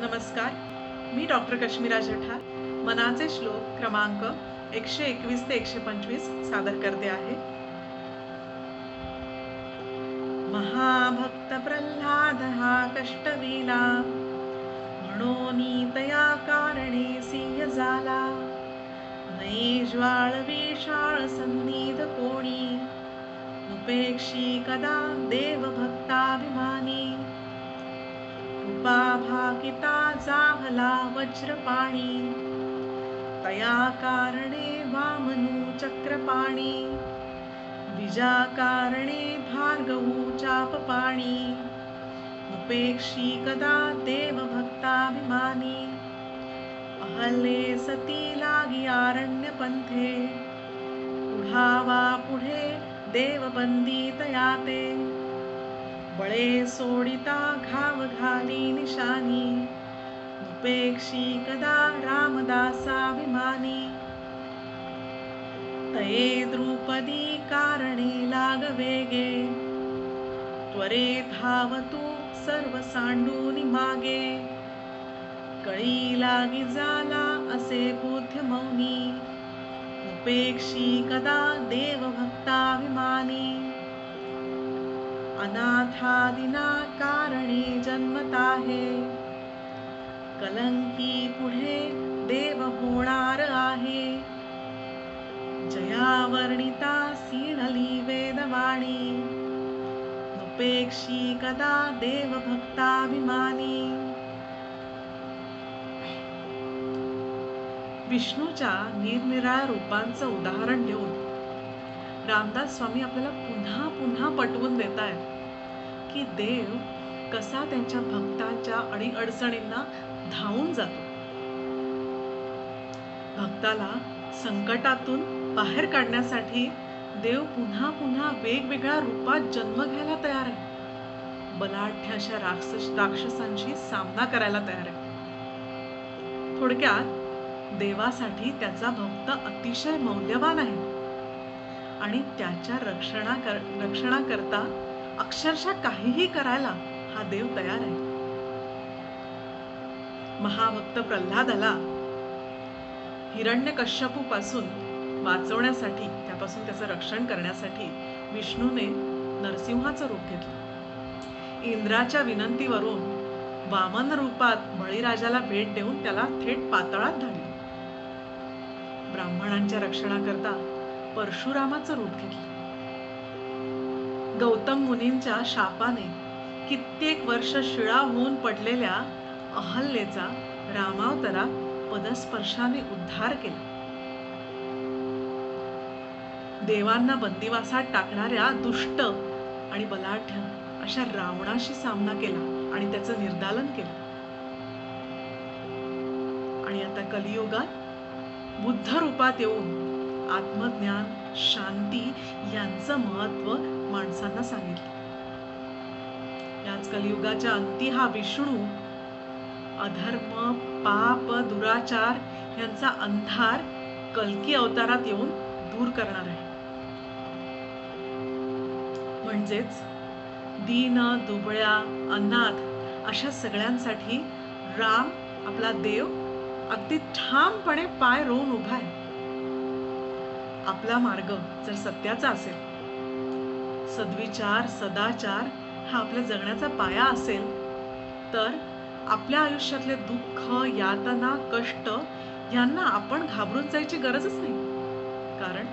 नमस्कार. मी डॉक्टर कश्मीरा जठार. मनाचे श्लोक क्रमांक एकशे एकवीस ते एकशे पंचवीस सादर करते आहे. महाभक्त प्रल्हाद हा कष्टविला म्हणून तया कारणे सिंह झाला. नै ज्वाळ विशाळ सन्निध कोणी. उपेक्षी कदा देव भक्ताभिमानी भाकिता जाहला वज्रपाणी। तया कारणे वामनु चक्रपाणि। बिजाकारणे भार्गवू चापपाणि। उपेक्षी कदा देवभक्ताभिमानी अहले लागियारण्यपन्थे अरण्यपन्थे पुढे देवबन्दी तया ते बळे सोडिता घाव घाली निशानी. उपेक्षी कदा रामदासाभिमानी. तये द्रुपदी त्वरे धावतु सर्व सांडूनी मागे. कळी लागी जाला असे बुद्ध मौनी. उपेक्षी कदा देव भक्ताभिमानी अनाथादिना कारणे जन्मताहे। कलंकी पुढे देव होणार आहे। जया वर्णिता सीणली वेदवाणी। उपेक्षी कदा देव भक्ताभिमानी विष्णूच्या निरनिराळ्या रूपांचं उदाहरण देऊन रामदास स्वामी आपल्याला पुन्हा पुन्हा पटवून देत आहेत की देव कसा त्यांच्या भक्तांच्या आणि अडचणींना धावून जातो. भक्ताला संकटातून बाहेर काढण्यासाठी देव पुन्हा पुन्हा वेगवेगळ्या रूपात जन्म घ्यायला तयार आहे. बलाढ्य अशा राक्षस राक्षसांशी सामना करायला तयार आहे. थोडक्यात देवासाठी त्याचा भक्त अतिशय मौल्यवान आहे. आणि त्याच्या रक्षणा कर रक्षणाकरता अक्षरशः काहीही करायला हा देव तयार आहे. महाभक्त प्रल्हादाला हिरण्य कश्यपू पासून वाचवण्यासाठी त्यापासून त्याचं रक्षण करण्यासाठी विष्णूने नरसिंहाचं रूप घेतलं. इंद्राच्या विनंतीवरून वामन रूपात बळीराजाला भेट देऊन त्याला थेट पातळात धाडले ब्राह्मणांच्या रक्षणाकरता परशुरामाचं रूप घेतलं. गौतम मुनींच्या शापाने कित्येक वर्ष शिळा होऊन पडलेल्या अहल्येचा रामावतरा पदस्पर्शाने उद्धार केला. देवांना बंदिवासात टाकणाऱ्या दुष्ट आणि बलाढ्य अशा रावणाशी सामना केला आणि त्याचं निर्दालन केलं. आणि आता कलियुगात बुद्ध रूपात येऊन आत्मज्ञान शांती यांचं महत्त्व माणसांना सांगितलं. याच कलियुगाच्या अंती हा विष्णू अधर्म पाप दुराचार यांचा अंधार कलकी अवतारात येऊन दूर करणार आहे. म्हणजेच दीन दुबळ्या अनाथ अशा सगळ्यांसाठी राम आपला देव अगदी ठामपणे पाय रोवून उभा आहे. आपला मार्ग जर सत्याचा असेल. सद्विचार सदाचार हा आपल्या जगण्याचा पाया असेल तर आपल्या आयुष्यातले दुःख यातना कष्ट यांना आपण घाबरून जायची गरजच नाही. कारण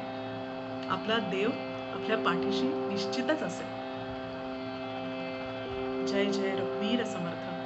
आपला देव आपल्या पाठीशी निश्चितच असेल. जय जय रघुवीर समर्थ.